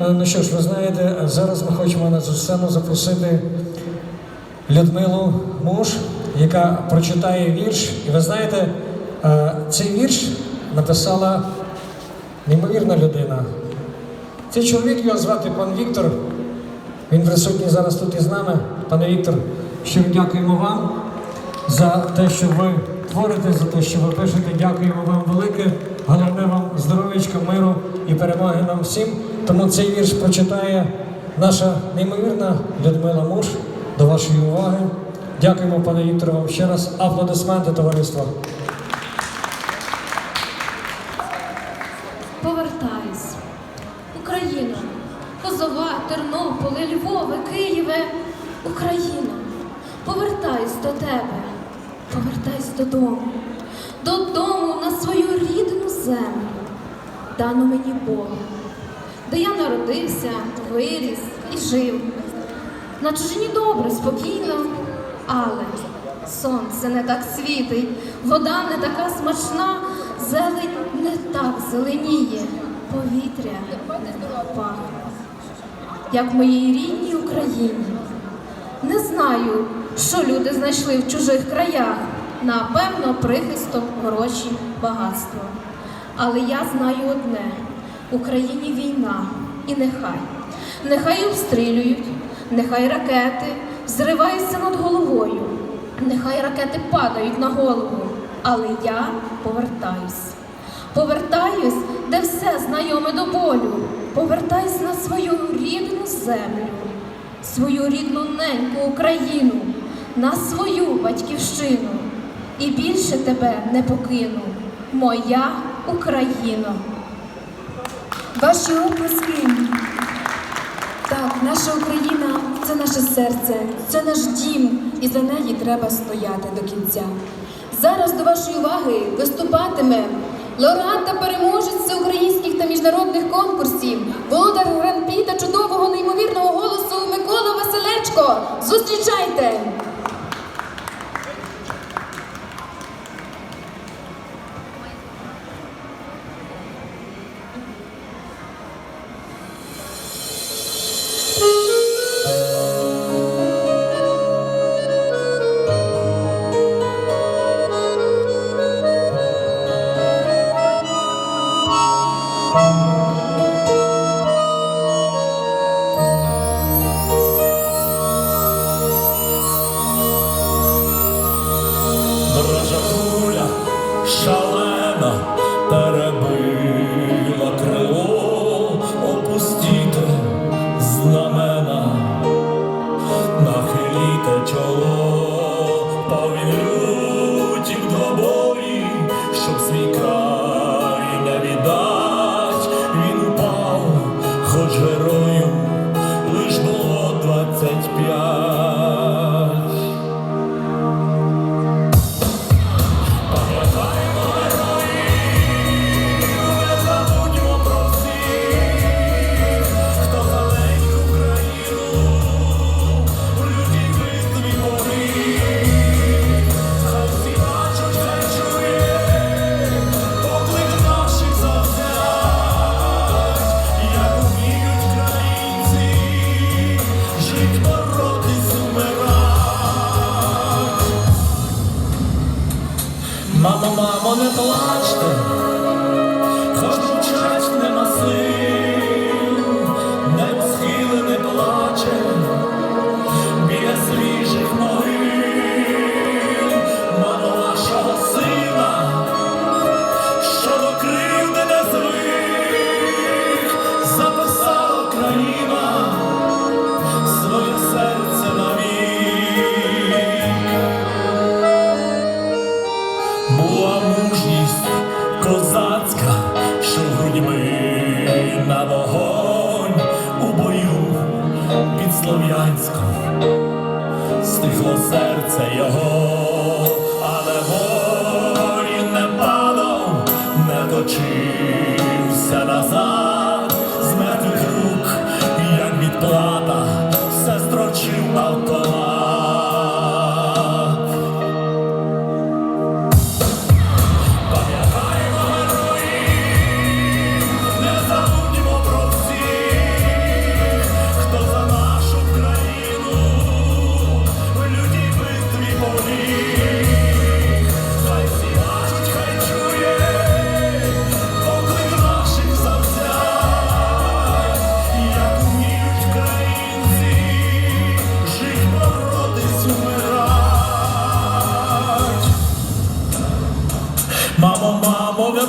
Е, Ну що ж, ви знаєте, зараз ми хочемо на цю сцену запросити Людмилу Муш, яка прочитає вірш. І ви знаєте, е, цей вірш написала неймовірна людина. Цей чоловік його звати пан Віктор. Він присутній зараз тут із нами. Пане Віктор, щиро дякуємо вам за те, що ви творите, за те, що ви пишете. Дякуємо вам велике. Головне вам здоров'ячка, миру і перемоги нам всім. Тому цей вірш прочитає наша неймовірна Людмила Муш. До вашої уваги. Дякуємо, пане Віктору, вам ще раз. Аплодисменти товариства. Повертаюсь. Україно, Козова, Тернополе, Львове, Києве, Україно, повертаюсь до тебе, додому, додому на свою рідну землю, дану мені Богом, де я народився, виріс і жив. На чужині добре, спокійно, але сонце не так світить, вода не така смачна, зелень не так зеленіє, повітря пахне, як в моїй рідній Україні. Не знаю, що люди знайшли в чужих краях, напевно, прихисток, гроші, багатство. Але я знаю одне: в Україні війна, і нехай. Нехай обстрілюють, нехай ракети взриваються над головою, нехай ракети падають на голову, але я повертаюсь. Повертаюсь, де все знайоме до болю. Повертаюсь на свою рідну землю, свою рідну неньку Україну, на свою батьківщину. І більше тебе не покину, моя Україно. Ваші оплески. Так, наша Україна це наше серце, це наш дім, і за неї треба стояти до кінця. Зараз до вашої уваги виступатиме лауреат переможець всеукраїнських та міжнародних конкурсів, володар гран-прі та чудового неймовірного голосу Микола Василечко. Зустрічайте! Вогонь у бою під Слов'янськом. Стихло серце його,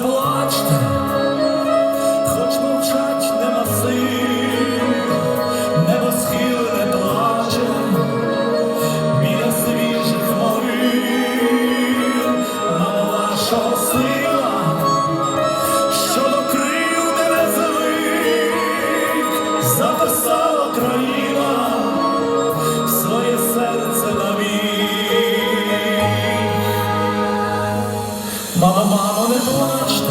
blood. watched